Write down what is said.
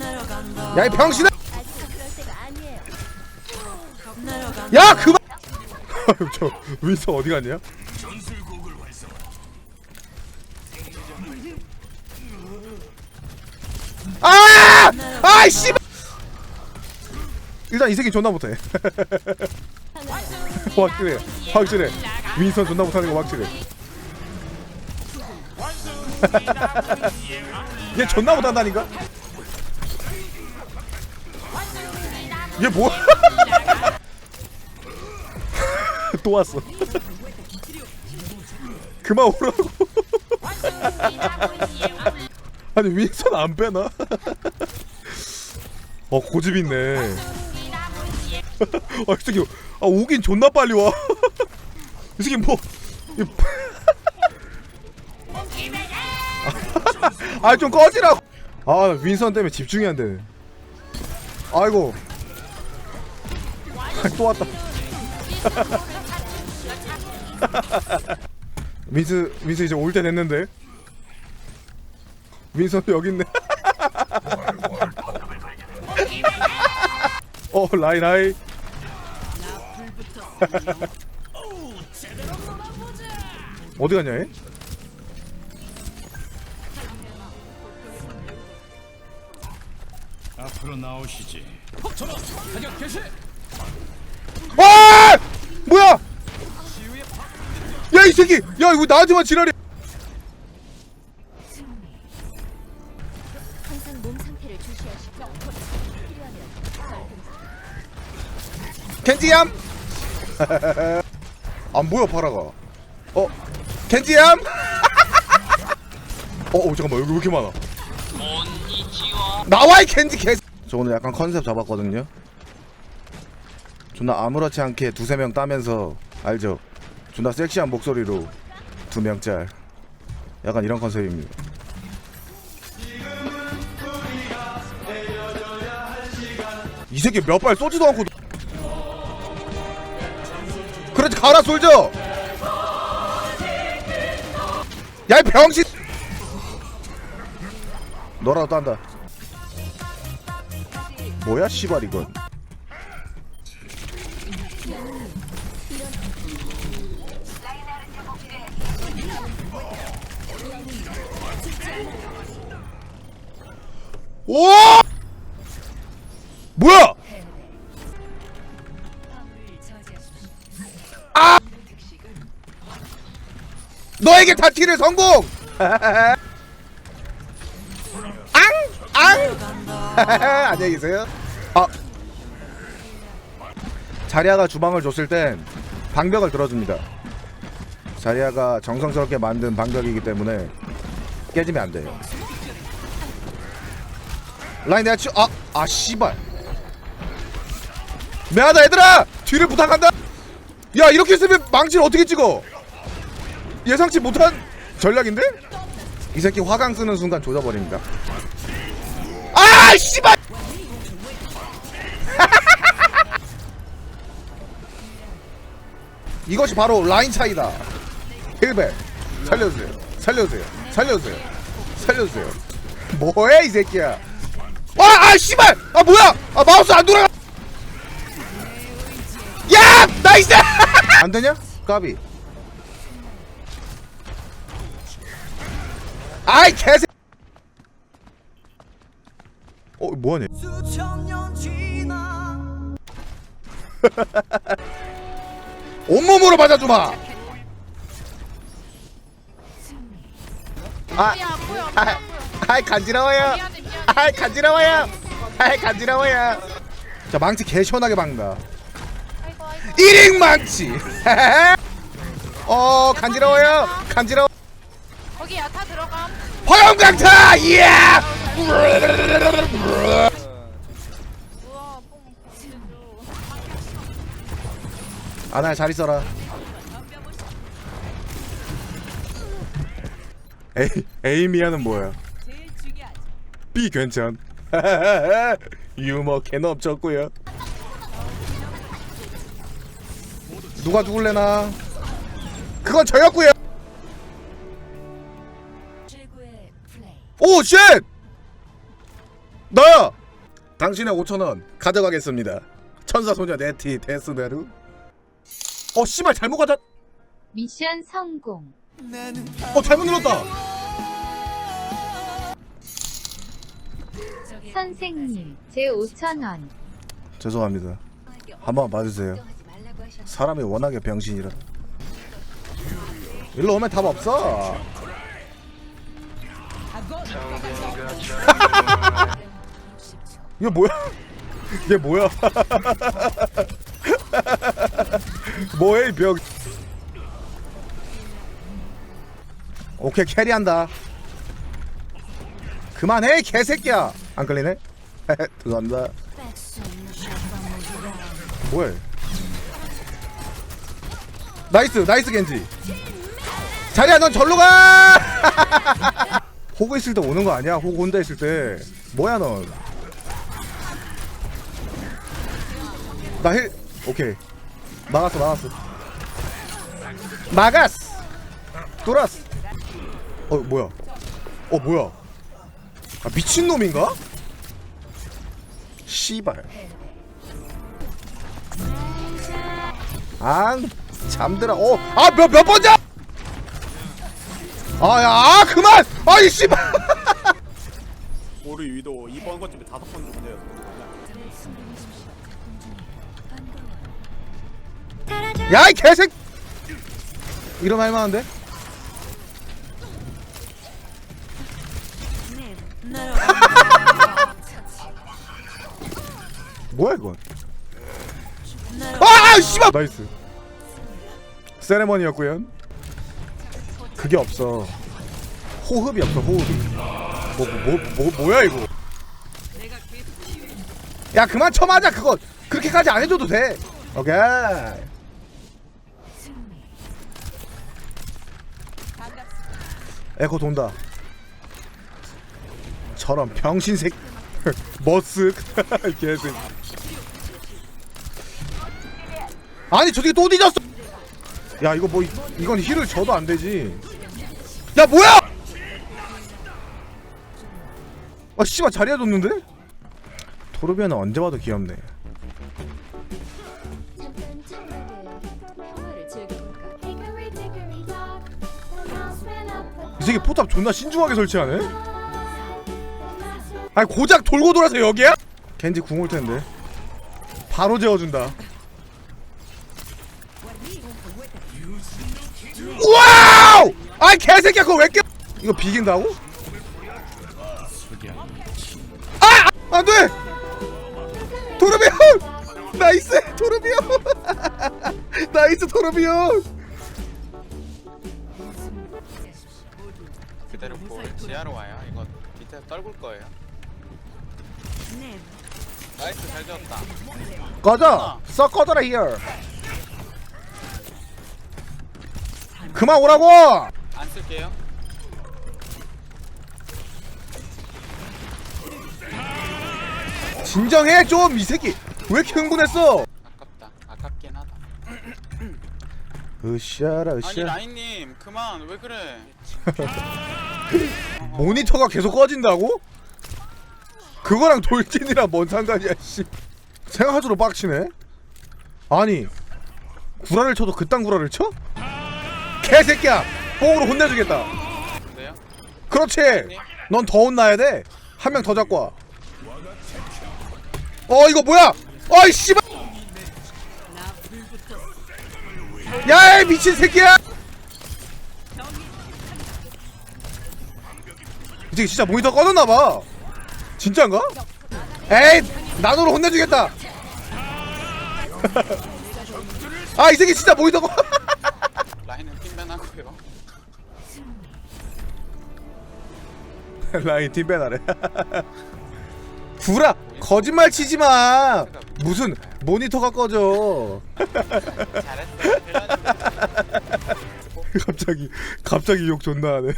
야 이 병신아. 야 그만! 저 윈서 어디 갔냐? 아! 아이 씨 일단 이 새끼 존나 못해. 확실해. 확실해. 윈선 존나 못하는 거 확실해. 얘 존나 못한다니까 얘 뭐야 또 왔어 그만 오라고 아니 윈선 안 빼나 어 고집 있네 아, 이 새끼, 아, 오긴 존나 빨리 와. 이 새끼 뭐, 이- 아, 좀 꺼지라고. 아, 윈선 때문에 집중이 안 되네. 아이고. 아, 또 왔다. 윈스, 윈스 이제 올 때 됐는데. 윈선 여기 있네. 어, 라이 라이. 어디 갔냐 얘? 앞으로 나오시지. 와! 뭐야? 야 이 새끼! 야 이거 나한테만 지랄해! 항상 몸 상태를 주시하시고 필요하면 절 켄지얌! 안 보여 파라가. 어? 켄지얌! 어, 어 잠깐만 여기 왜 이렇게 많아? 나와 이 켄지 개. 저 오늘 약간 컨셉 잡았거든요. 존나 아무렇지 않게 두세 명 따면서 알죠? 존나 섹시한 목소리로 두 명짤. 약간 이런 컨셉입니다. 이 새끼 몇 발 쏘지도 않고 그렇지 가라 솔져 야이 병신 너라도 딴다 뭐야 씨발 이건 오! 뭐야? 아! 너에게 다키를 성공! 앙 앙! 안녕히 계세요. 아! 자리아가 주방을 줬을 땐 방벽을 들어줍니다. 자리아가 정성스럽게 만든 방벽이기 때문에 깨지면 안 돼요 라인 내가 치 아, 아 씨발. 미안하다 얘들아! 뒤를 부탁한다! 야 이렇게 쓰면 망치를 어떻게 찍어? 예상치 못한 전략인데? 이 새끼 화강 쓰는 순간 조져버립니다. 아 씨발! 이것이 바로 라인 차이다. 힐백 살려주세요. 살려주세요. 살려주세요. 살려주세요. 뭐해 이 새끼야 아, 아, 씨발! 아, 뭐야! 아, 마우스 안 돌아가! 야! 나이스! 안 되냐? 까비. 아이, 개새! 어, 뭐하냐? 온몸으로 맞아주마! 아, 아, 아이, 간지러워요. 아이 간지러워요. 아이 간지러워요. 자 망치 개 시원하게 박는다. 1인 망치! 어 간지러워요. 간지러워. 거기 야타 들어가. 화염강타 이야! 우와, 뽕. 아나야 잘 있어라. 에이 에이미야는 뭐야 B 괜찮. 유머 개 넘쳤고요. 누가 죽을래나? 그건 저였고요. 오 쉣! 너요! 당신의 5천원 가져가겠습니다. 천사 소녀 네티 데스베르 어 씨발 잘못 가자 미션 성공. 어 잘못 눌렀다 선생님, 제 5,000원. 죄송합니다. 한번 봐주세요. 사람이 워낙에 병신이라. 일로 오면 답 없어. 이거 뭐야? 얘 뭐야? 뭐해 이 병? 오케이 캐리한다 그만해 개새끼야. 안 걸리네? 죄송합니다. 뭐해? 나이스 나이스 겐지. 자리야 넌 절로 가! 호그 있을 때 오는 거 아니야? 호그 혼자 있을 때. 뭐야 넌나 힐 오케이. 막았어 막았어. 막았어! 돌았어. 어 뭐야? 어 뭐야 아 미친놈인가? 씨발. 안 잠들어. 어아몇 몇 번째 아야 아, 그만! 아이 씨발! 오리 위도 2번 거쯤에 다섯 번 정도 돼요. 야이 개색 이러면 할만한데 뭐야 이건? 아 씨발! 나이스. 세레머니였구요. 그게 없어. 호흡이 없어 호흡이. 뭐뭐 뭐 뭐, 야 이거? 야 그만 쳐맞아 그거. 그렇게까지 안 해줘도 돼. 오케이. 에코 돈다. 저런 병신색. 머쓱. 개새끼 아니 저기 또 뒤졌어. 야 이거 뭐 이- 이건 힐을 줘도 안 되지. 야 뭐야! 아 씨발 자리에 뒀는데? 토르비아는 언제 봐도 귀엽네. 잠깐 차분하게 평화를 즐겨볼까? 이 새끼 포탑 존나 신중하게 설치하네? 아니 고작 돌고 돌아서 여기야? 겐지 궁올 텐데. 바로 재워준다 아이 개새끼야 그거 왜 깨? 이거 비긴다고? 아! 안돼! 토르비온! 나이스 토르비온! 나이스 토르비온! 그대로 보 지하로 와요. 이거 밑에 떨굴 거예요. 나이스 잘 지었다. 꺼져! 썩 꺼져라 히어 그만 오라고! 안 쓸게요. 진정해 좀 이 새끼 왜 이렇게 흥분했어? 아깝다. 아깝긴 하다. 으쌰라 아니 으쌰 라인님 그만 왜 그래? 모니터가 계속 꺼진다고? 그거랑 돌진이랑 뭔 상관이야 씨 생각할수록 빡치네 아니 구라를 쳐도 그딴 구라를 쳐? 개새끼야 뽕으로 혼내주겠다. 근데요? 그렇지. 넌 더 혼나야 돼 한 명 더 잡고 와. 어 이거 뭐야? 어이 씨발. 야이 미친 새끼야. 이 새끼 진짜 모니터 꺼졌나봐. 진짜인가? 에이 나노로 혼내주겠다. 아 이 새끼 진짜 모니터 꺼 라인 팀 배나래 구라 거짓말 치지 마. 무슨 모니터가 꺼져. 갑자기 갑자기 욕 존나 하네